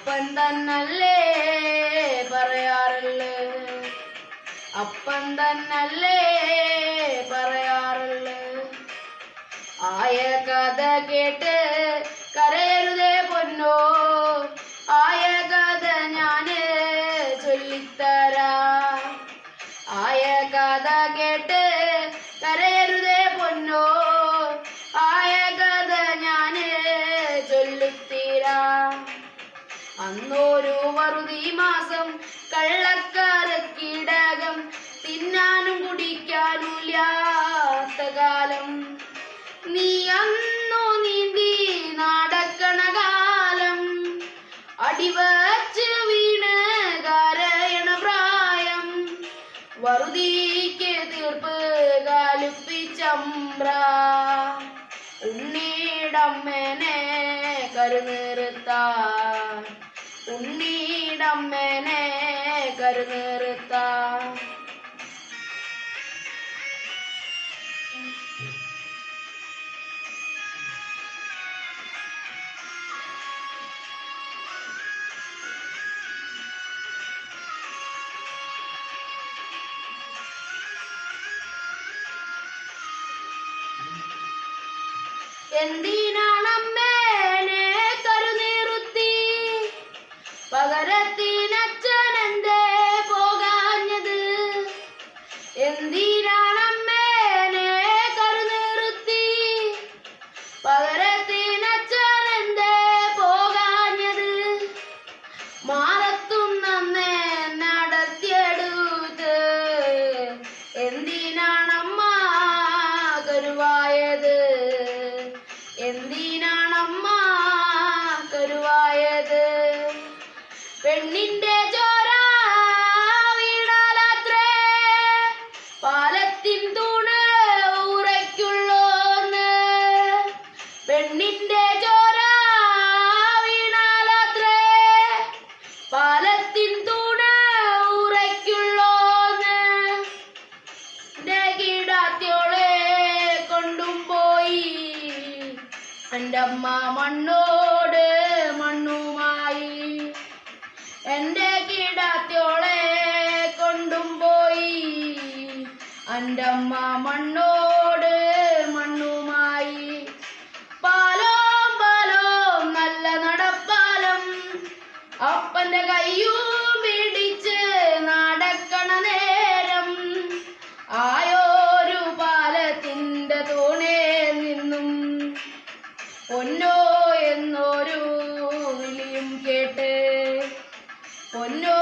അപ്പൻ തന്നല്ലേ പറയാറുള്ളു. അപ്പൻ തന്നല്ലേ പറയാറുള്ളു. ആയ കഥ കേട്ട് കരയരുതേ പൊന്നോ. ആയ കഥ ഞാൻ ചൊല്ലിത്തരാ. ആയ കഥ കേട്ട് അന്നൊരു വറുതി മാസം കള്ളക്കാരക്കിടകം തിന്നാനും കുടിക്കാനുമില്ലാത്ത കാലം. നീ അന്നു നീന്തി നടക്കണ കാലം അടിവച്ച് വീണ് കരയണ പ്രായം. വറുതിക്ക് തീർപ്പ് കാലുപ്പിച്ചമ്പ്ര ഉണ്ണീടമ്മനെ കരുനിർത്താൻ ഉണ്ണീടമ്മനെ കരുനിർത്ത. എന്തിനാണമ്മേനെ നടത്തിയെടുത്ത്. എന്തിനാണമ്മ കരുവായത്? എന്തിനാണമ്മ പെണ്ണിന്റെ ചോര പാലത്തിൻ കൊണ്ടും പോയി. മണ്ണോട് മണ്ണുമായി. എന്റെ കിടാത്തോളെ കൊണ്ടും പോയി. എന്റെ മണ്ണോ പൊന്നോ എന്നൊരു വിളിയും കേട്ട് പൊന്നോ